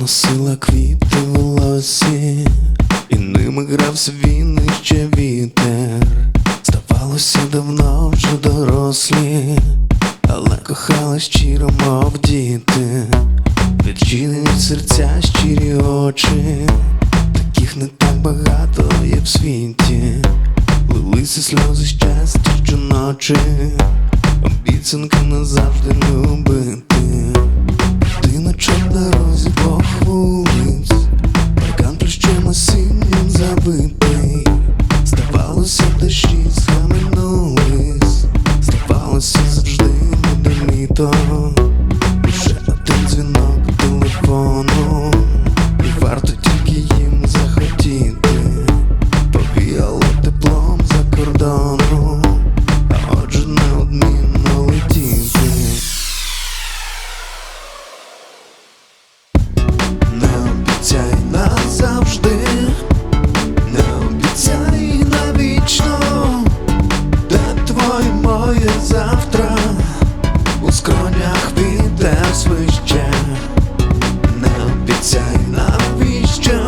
носила квіти в волосі, і ними грався він і ще вітер. Здавалося, давно вже дорослі, але кохали щиро, мов діти. Відчинені серця, щирі очі, таких не так багато є в світі. Лилися сльози щастя щоночі, обіцянка назавжди любити. Літо. Лише один дзвінок телефону, і варто тільки їм захотіти. Повіяло теплом за кордону, а отже неодмінно летіти. Не обіцяй назавжди, свище, не обіцяй навіщо,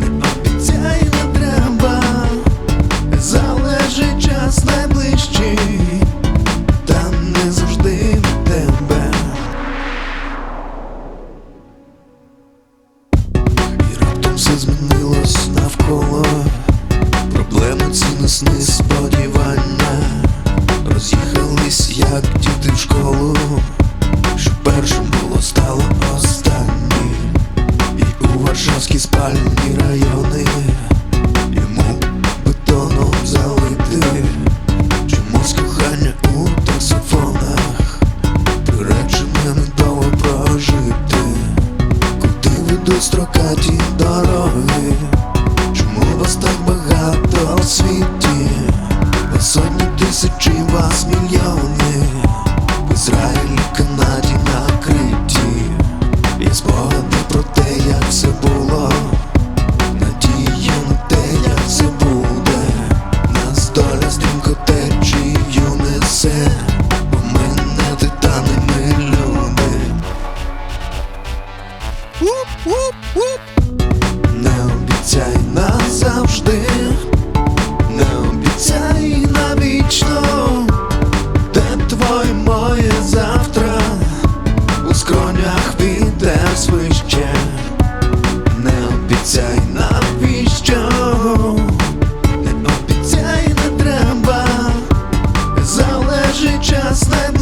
не обіцяй не треба, залежить час найближчий, та не завжди від тебе. І раптом все змінилось навколо. Проблеми цінності сподівання. Роз'їхались, як діти в школу de Doró обіцяй назавжди, не обіцяй навічно, де твоє моє завтра, у скронях вітер свище, не обіцяй навіщо, не обіцяй не треба, залежить час не